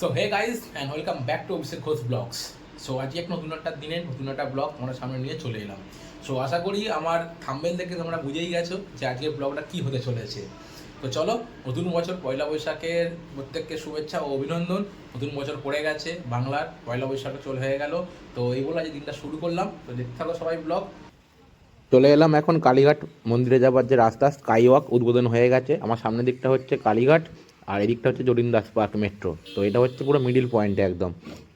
So hey guys and welcome back to Abhishek Ghosh vlogs so আজকে এক নতুন একটা দিনে, নতুন একটা ব্লগ তোমার সামনে নিয়ে চলে এলাম। সো আশা করি আমার থাম্বেল দেখে তোমরা বুঝেই গেছো যে আজকের ব্লগটা কী হতে চলেছে। তো চলো, নতুন বছর পয়লা বৈশাখের প্রত্যেককে শুভেচ্ছা ও অভিনন্দন। নতুন বছর পড়ে গেছে, বাংলার পয়লা বৈশাখে চলে হয়ে গেল। তো এই বলে আজকে দিনটা শুরু করলাম। তো দেখতে থাকো সবাই ব্লগ চলে এলাম এখন কালীঘাট মন্দিরে যাবার যে রাস্তা স্কাই ওয়াক উদ্বোধন হয়ে গেছে। আমার সামনের দিকটা হচ্ছে কালীঘাট। আর এদিকটা হচ্ছে জরিন্দাস পার্ক মেট্রো। তো এটা হচ্ছে পুরো মিডিল পয়েন্টে একদম।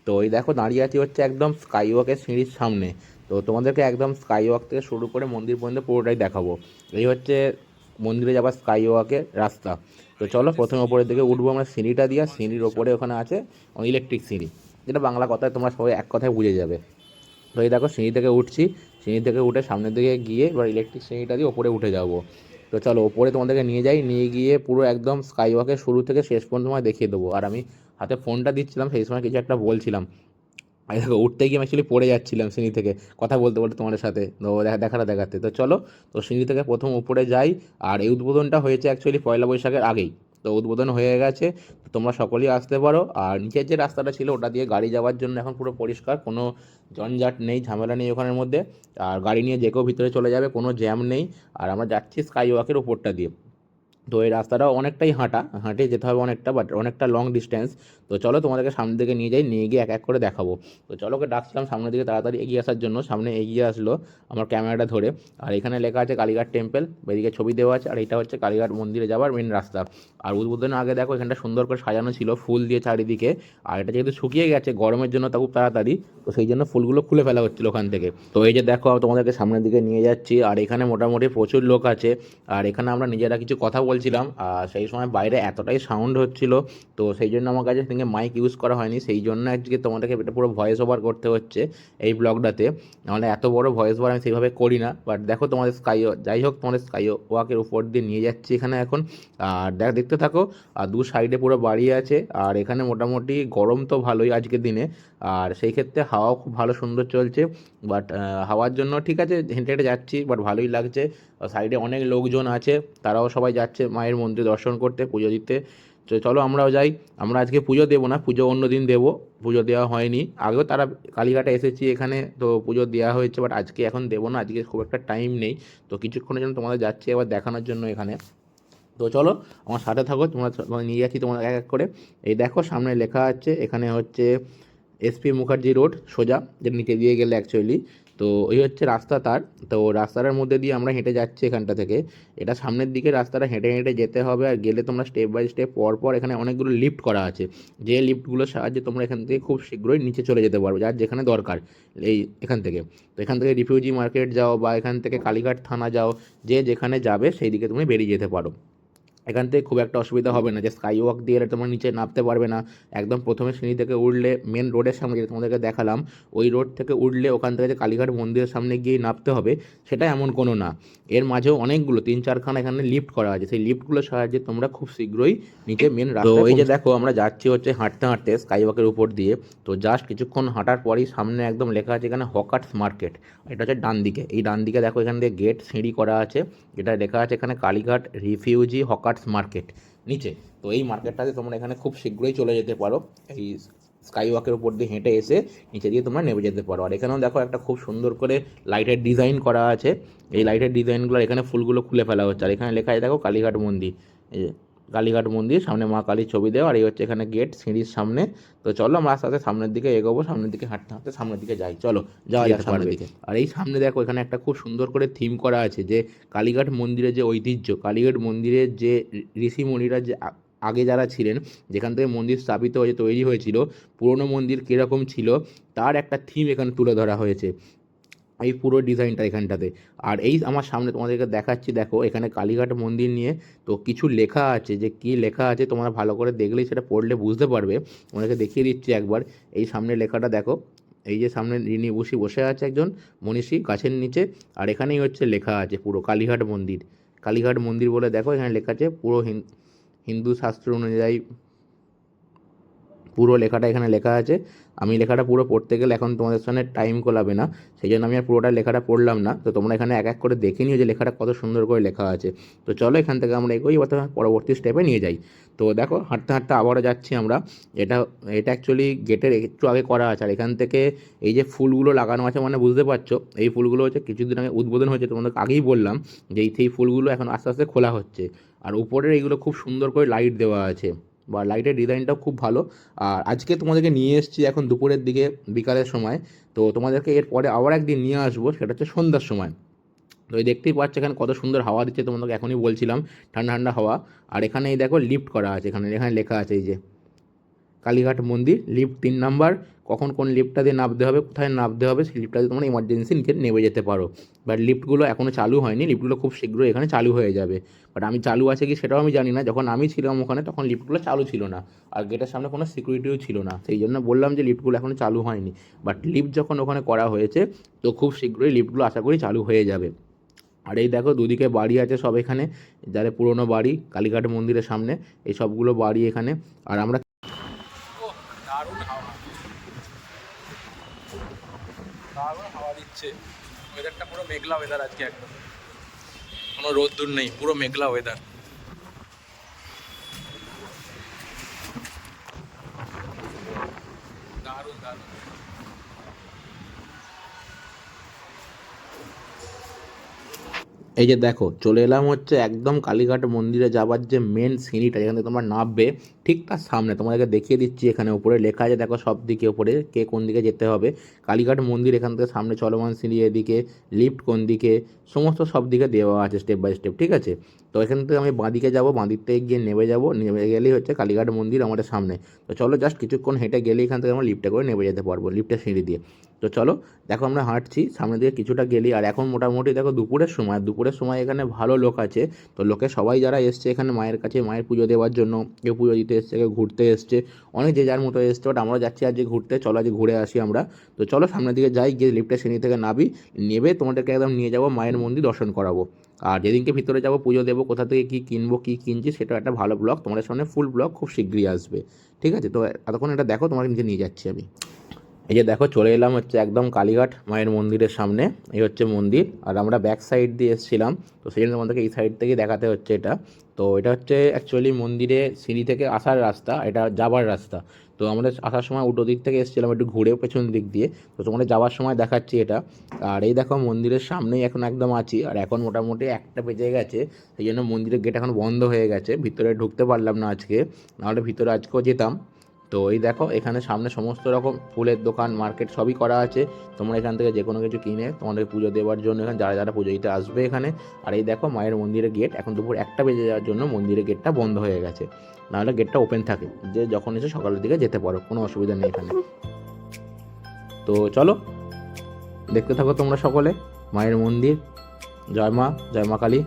তো এই দেখো দাঁড়িয়ে আছি হচ্ছে একদম স্কাই ওয়াকের সিঁড়ির সামনে। তো তোমাদেরকে একদম স্কাই ওয়াক থেকে শুরু করে মন্দির পর্যন্ত পুরোটাই দেখাবো। এই হচ্ছে মন্দিরে যাবার স্কাই ওয়াকের রাস্তা। তো চলো প্রথমে ওপরের দিকে উঠবো আমরা সিঁড়িটা দিয়ে। সিঁড়ির ওপরে ওখানে আছে ইলেকট্রিক সিঁড়ি। যেটা বাংলা কথায় তোমরা সবাই এক কথায় বুঝে যাবে। তো এই দেখো সিঁড়ি থেকে উঠছি। সিঁড়ি থেকে উঠে সামনের দিকে গিয়ে এবার ইলেকট্রিক সিঁড়িটা দিয়ে ওপরে উঠে যাব। তো চলো ওপরে তোমাদেরকে নিয়ে যাই, নিয়ে গিয়ে পুরো একদম স্কাই ওয়াকের শুরু থেকে শেষ পর্যন্ত তোমায় দেখিয়ে দেবো। আর আমি হাতে ফোনটা দিচ্ছিলাম, সেই সময় কিছু একটা বলছিলাম। আমি দেখো, উঠতে গিয়ে আমি অ্যাকচুয়ালি পড়ে যাচ্ছিলাম সিঁড়ি থেকে, কথা বলতে বলতে তোমাদের সাথে দেখাটা দেখাতে। তো চলো, তো সিঁড়ি থেকে প্রথম উপরে যাই, আর এই উদ্বোধনটা হয়েছে অ্যাকচুয়ালি পয়লা বৈশাখের আগেই। তো উদ্বোধন হয়ে গেছে। তোমরা সকলেই আসতে পারো। আর নিচের যে রাস্তাটা ছিল, ওটা দিয়ে গাড়ি যাওয়ার জন্য এখন পুরো পরিষ্কার, কোনো জঞ্জাট নেই, ঝামেলা নেই ওখানের মধ্যে। আর গাড়ি নিয়ে যে কেউ ভিতরে চলে যাবে, কোনো জ্যাম নেই। আর আমরা যাচ্ছি স্কাই ওয়াকের ওপরটা দিয়ে। তো এই রাস্তাটাও অনেকটাই হাঁটা, হাঁটে যেতে হবে অনেকটা বাট অনেকটা লং ডিস্টেন্স তো চলো তোমাদেরকে সামনের দিকে নিয়ে যাই, নিয়ে গিয়ে এক এক করে দেখাবো। তো চলো ওকে ডাকছিলাম সামনের দিকে তাড়াতাড়ি এগিয়ে আসার জন্য, সামনে এগিয়ে আসলো আমার ক্যামেরাটা ধরে। আর এখানে লেখা আছে কালীঘাট টেম্পল এদিকে ছবি দেওয়া আছে, আর এটা হচ্ছে কালীঘাট মন্দিরে যাওয়ার মেন রাস্তা। আর উদ্বোধনের আগে দেখো এখানটা সুন্দর করে সাজানো ছিল ফুল দিয়ে চারিদিকে। আর এটা যেহেতু শুকিয়ে গেছে, গরমের জন্য তা খুব তাড়াতাড়ি, তো সেই জন্য ফুলগুলো খুলে ফেলা হচ্ছিল ওখান থেকে। তো এই যে দেখো, তোমাদেরকে সামনের দিকে নিয়ে যাচ্ছি। আর এখানে মোটামুটি প্রচুর লোক আছে। আর এখানে আমরা নিজেরা কিছু কথা বলছিলাম, আর সেই সময় বাইরে এতটাই সাউন্ড হচ্ছিল, তো সেই জন্য আমার কাছে থেকে মাইক ইউজ করা হয়নি। সেই জন্য আজকে তোমাদেরকে এটা পুরো ভয়েস ওভার করতে হচ্ছে এই ব্লগটাতে নাহলে এত বড় ভয়েস ওভার আমি সেইভাবে করি না বাট দেখো তোমাদের স্কাই যাই হোক তোমাদের স্কাই ওয়াকের উপর দিয়ে নিয়ে যাচ্ছি এখানে এখন। আর দেখ, দেখতে থাকো, আর দু সাইডে পুরো বাড়ি আছে, আর এখানে মোটামুটি গরম তো ভালোই আজকের দিনে, আর সেই ক্ষেত্রে হাওয়াও খুব ভালো সুন্দর চলছে বাট হাওয়ার জন্য ঠিক আছে, হেঁটে হেঁটে যাচ্ছি বাট ভালোই লাগছে। সাইডে অনেক লোকজন আছে, তারাও সবাই যাচ্ছে মায়ের মন্দির দর্শন করতে, পুজো দিতে। তো চলো আমরাও যাই। আমরা আজকে পুজো দেবো না, পুজো অন্য দিন দেবো। পুজো দেওয়া হয়নি। আগেও তারা কালীঘাটে এসেছি এখানে, তো পুজো দেওয়া হয়েছে বাট আজকে এখন দেবো না। আজকে খুব একটা টাইম নেই। তো কিছুক্ষণের জন্য তোমাদের যাচ্ছি এবার দেখানোর জন্য এখানে। তো চলো আমার সাথে থাকো, তোমরা নিয়ে যাচ্ছি তোমাদের এক এক করে। এই দেখো সামনে লেখা আছে, এখানে হচ্ছে এসপি মুখার্জি রোড, সোজা যেটা নিচে দিয়ে গেলে অ্যাকচুয়ালি তো ওই হচ্ছে রাস্তা তার। তো রাস্তাটার মধ্যে দিয়ে আমরা হেঁটে যাচ্ছি এখানটা থেকে। এটা সামনের দিকে রাস্তাটা হেঁটে হেঁটে যেতে হবে আর গেলে তোমরা স্টেপ বাই স্টেপ পর পর এখানে অনেকগুলো লিফট করা আছে। যে লিফটগুলোর সাহায্যে তোমরা এখান থেকে খুব শীঘ্রই নিচে চলে যেতে পারবে, যার যেখানে দরকার এই এখান থেকে। তো এখান থেকে রিফিউজি মার্কেট যাও বা এখান থেকে কালীঘাট থানা যাও, যে যেখানে যাবে সেই দিকে তুমি বেরিয়ে যেতে পারো। এখান থেকে খুব একটা অসুবিধা হবে না। যে স্কাই ওয়াক দিয়ে এলে তোমরা নিচে নামতে পারবে না। একদম প্রথমে সিঁড়ি থেকে উঠলে মেন রোডের সামনে যেটা তোমাদেরকে দেখালাম ওই রোড থেকে উঠলে ওখান থেকে যে কালীঘাট মন্দিরের সামনে গিয়ে নামতে হবে সেটা এমন কোনো না। এর মাঝেও অনেকগুলো তিন চারখানা এখানে লিফট করা আছে। সেই লিফটগুলোর সাহায্যে তোমরা খুব শীঘ্রই নিচে মেন রাস্তা এই যে দেখো আমরা যাচ্ছি হচ্ছে হাঁটতে হাঁটতে স্কাই ওয়াকের উপর দিয়ে। তো জাস্ট কিছুক্ষণ হাঁটার পরই সামনে একদম লেখা আছে এখানে হকার্স মার্কেট এটা হচ্ছে ডান দিকে। এই ডান দিকে দেখো এখান দিয়ে গেট সিঁড়ি করা আছে। যেটা লেখা আছে এখানে কালীঘাট রিফিউজি হকার্স মার্কেট নিচে। তো এই মার্কেটটাতে তোমরা এখানে খুব শীঘ্রই চলে যেতে পারো। এই স্কাই ওয়াকের উপর দিয়ে হেঁটে এসে নিচে দিয়ে তোমরা নেমে যেতে পারো। আর এখানেও দেখো একটা খুব সুন্দর করে লাইটের ডিজাইন করা আছে। এই লাইটের ডিজাইনগুলো এখানে ফুলগুলো খুলে ফেলা হচ্ছে। আর এখানে লেখা আছে, দেখো কালীঘাট মন্দির। এই যে কালীঘাট মন্দির সামনে মা কালীর ছবি দেওয়া আর এই হচ্ছে এখানে গেট সিঁড়ির সামনে। তো চলো আমরা আস্তে আস্তে সামনের দিকে এগোবো সামনের দিকে হাঁটতে হাঁটতে সামনের দিকে যাই। চলো যাওয়া যাক সামনের দিকে। আর এই সামনে দেখো এখানে একটা খুব সুন্দর করে থিম করা আছে যে কালীঘাট মন্দিরের যে ঐতিহ্য কালীঘাট মন্দিরের যে ঋষি মুনিরা যে আগে যারা ছিলেন যেখান থেকে মন্দির স্থাপিত হয়ে তৈরি হয়েছিল পুরনো মন্দির কীরকম ছিল তার একটা থিম এখানে তুলে ধরা হয়েছে। এই পুরো ডিজাইনটা এখানটাতে। আর এই আমার সামনে তোমাদেরকে দেখাচ্ছি, দেখো, এখানে কালীঘাট মন্দির নিয়ে তো কিছু লেখা আছে যে কি লেখা আছে তোমরা ভালো করে দেখলেই সেটা পড়লে বুঝতে পারবে। তোমাদেরকে দেখিয়ে দিচ্ছি একবার। এই সামনে লেখাটা দেখো, এই যে সামনে রিনি বসি, বসে আছে একজন মনীষী গাছের নিচে। আর এখানেই হচ্ছে লেখা আছে পুরো কালীঘাট মন্দির। কালীঘাট মন্দির বলে দেখো, এখানে লেখা আছে পুরো হিন- হিন্দু শাস্ত্র অনুযায়ী পুরো লেখাটা এখানে লেখা আছে। আমি লেখাটা পুরো পড়তে গেলে এখন তোমাদের সামনে টাইম কোলাবে না সেই জন্য আমি আর পুরোটা লেখাটা পড়লাম না। তো তোমরা এখানে এক এক করে দেখে নিও যে লেখাটা কত সুন্দর করে লেখা আছে। তো চলো এখান থেকে আমরা এগোই অর্থাৎ পরবর্তী স্টেপে নিয়ে যাই। তো দেখো, হাঁটতে হাঁটতে আবারও যাচ্ছি আমরা। এটা এটা অ্যাকচুয়ালি গেটের একটু আগে করা আছে। আর এখান থেকে এই যে ফুলগুলো লাগানো আছে মানে বুঝতে পারছ, এই ফুলগুলো হচ্ছে কিছুদিন আগে উদ্বোধন হয়েছে, তোমাদের আগেই বললাম যে এই সেই ফুলগুলো এখন আস্তে আস্তে খোলা হচ্ছে। আর উপরের এইগুলো খুব সুন্দর করে লাইট দেওয়া আছে। বা লাইটের ডিজাইনটাও খুব ভালো। আর আজকে তোমাদেরকে নিয়ে এসেছি এখন দুপুরের দিকে, বিকালের সময়। তো তোমাদেরকে এরপরে আবার একদিন নিয়ে আসব, সেটা হচ্ছে সন্ধ্যার সময়। তো এই দেখতেই পাচ্ছ এখানে কত সুন্দর হাওয়া দিচ্ছে, তোমাদেরকে এখনই বলছিলাম, ঠান্ডা ঠান্ডা হাওয়া। আর এখানে এই দেখো লিফট করা আছে, এখানে এখানে লেখা আছে এই যে। কালীঘাট মন্দির লিফট তিন নাম্বার। কখন কোন লিফটটা দিয়ে নামতে হবে, কোথায় নামতে হবে, সেই লিফটটা দিয়ে তোমরা ইমার্জেন্সি নিচে নেমে যেতে পারো। বাট লিফটগুলো এখনও চালু হয়নি লিফটগুলো খুব শীঘ্রই এখানে চালু হয়ে যাবে। বাট আমি চালু আছে কি সেটাও আমি জানি না, যখন আমি ছিলাম ওখানে তখন লিফটগুলো চালু ছিল না। আর গেটের সামনে কোনো সিকিউরিটিও ছিল না, সেই জন্য বললাম যে লিফটগুলো এখনও চালু হয়নি। বাট লিফট যখন ওখানে করা হয়েছে, তো খুব শীঘ্রই লিফটগুলো আশা করি চালু হয়ে যাবে। আর এই দেখো দুদিকে বাড়ি আছে সব এখানে, যাদের পুরোনো বাড়ি, কালীঘাট মন্দিরের সামনে, এই সবগুলো বাড়ি এখানে। আর আমরা দারুণ হাওয়া। দারুণ হাওয়া দিচ্ছে। ওয়েদারটা পুরো মেঘলা ওয়েদার আজকে একদম। কোনো রোদ্দুর নেই, পুরো মেঘলা ওয়েদার দারুণ দারুণ। এই যে দেখো, চলে এলাম হচ্ছে একদম কালীঘাট মন্দিরে যাবার যে মেন সিঁড়িটা, যেখানে তোমরা নামবে, ঠিক তার সামনে। তোমাদেরকে দেখিয়ে দিচ্ছি এখানে উপরে, লেখা আছে দেখো সব দিকে উপরে, কে কোন দিকে যেতে হবে। কালীঘাট মন্দির এখান থেকে সামনে চলমান সিঁড়ি, এদিকে লিফট কোন দিকে, সমস্ত সব দিকে দেওয়া আছে স্টেপ বাই স্টেপ ঠিক আছে? তো এখান থেকে আমি বাঁদিকে যাব বাঁদিক থেকে গিয়ে নেমে যাব, নেমে গেলেই হচ্ছে কালীঘাট মন্দির আমাদের সামনে। তো চলো জাস্ট কিছুক্ষণ হেঁটে গেলেই এখান থেকে আমরা লিফটে করে নেমে যেতে পারব লিফটের সিঁড়ি দিয়ে। তো চলো, দেখো আমরা হাঁটছি, সামনে দিকে কিছুটা গেলি, আর এখন মোটামুটি দেখো দুপুরের সময় দুপুরের সময় এখানে ভালো লোক আছে, তো লোকে সবাই যারা এসছে এখানে মায়ের কাছে, মায়ের পুজো দেওয়ার জন্য, কেউ পুজো দিতে এসছে, কেউ ঘুরতে এসছে, অনেক যে যার মতো এসছে বাট আমরা যাচ্ছি আজকে ঘুরতে, চলো আজকে ঘুরে আসি আমরা। তো চলো সামনের দিকে যাই, গিয়ে লিফটের শ্রেণি থেকে নাবি নেবে, তোমাদেরকে একদম নিয়ে যাব, মায়ের মন্দির দর্শন করাবো। আর যেদিনকে ভিতরে যাব, পুজো দেবো, কোথা থেকে কী কিনবো, কী কিনছি, সেটা একটা ভালো ব্লগ তোমাদের সামনে ফুল ব্লগ খুব শীঘ্রই আসবে। ঠিক আছে? তো এতক্ষণ এটা দেখো, তোমাকে নিজে নিয়ে যাচ্ছি আমি। এই যে দেখো চলে এলাম হচ্ছে একদম কালীঘাট মায়ের মন্দিরের সামনে। এই হচ্ছে মন্দির। আর আমরা ব্যাক সাইড দিয়ে এসেছিলাম। তো সেই জন্য তোমাদেরকে এই সাইড থেকে দেখাতে হচ্ছে এটা। তো এটা হচ্ছে অ্যাকচুয়ালি মন্দিরে সিঁড়ি থেকে আসার রাস্তা, এটা যাবার রাস্তা। তো আমরা আসার সময় উল্টো দিক থেকে এসেছিলাম, একটু ঘুরে পেছন দিক দিয়ে। তো তোমাদের যাওয়ার সময় দেখাচ্ছি এটা। আর এই দেখো মন্দিরের সামনেই এখন একদম আছি। আর এখন মোটামুটি একটা বেজে গেছে। সেই জন্য মন্দিরের গেট এখন বন্ধ হয়ে গেছে। ভিতরে ঢুকতে পারলাম না আজকে। নাহলে ভিতরে আজকেও যেতাম। তো এই দেখো, এখানে সামনে সমস্ত রকম ফুলের দোকান, মার্কেট সবই করা আছে। তোমরা এখান থেকে যে কোনো কিছু কিনে তোমাদের পুজো দেওয়ার জন্য এখানে যারা যারা পুজো দিতে আসবে এখানে। আর এই দেখো, মায়ের মন্দিরের গেট, এখন দুপুর একটা বেজে যাওয়ার জন্য মন্দিরের গেটটা বন্ধ হয়ে গেছে। নাহলে গেটটা ওপেন থাকে, যে যখন এসে সকালের দিকে যেতে পারো, কোনো অসুবিধা নেই এখানে। তো চলো, দেখতে থাকো তোমরা সকলে, মায়ের মন্দির। জয় মা জয় মা কালী।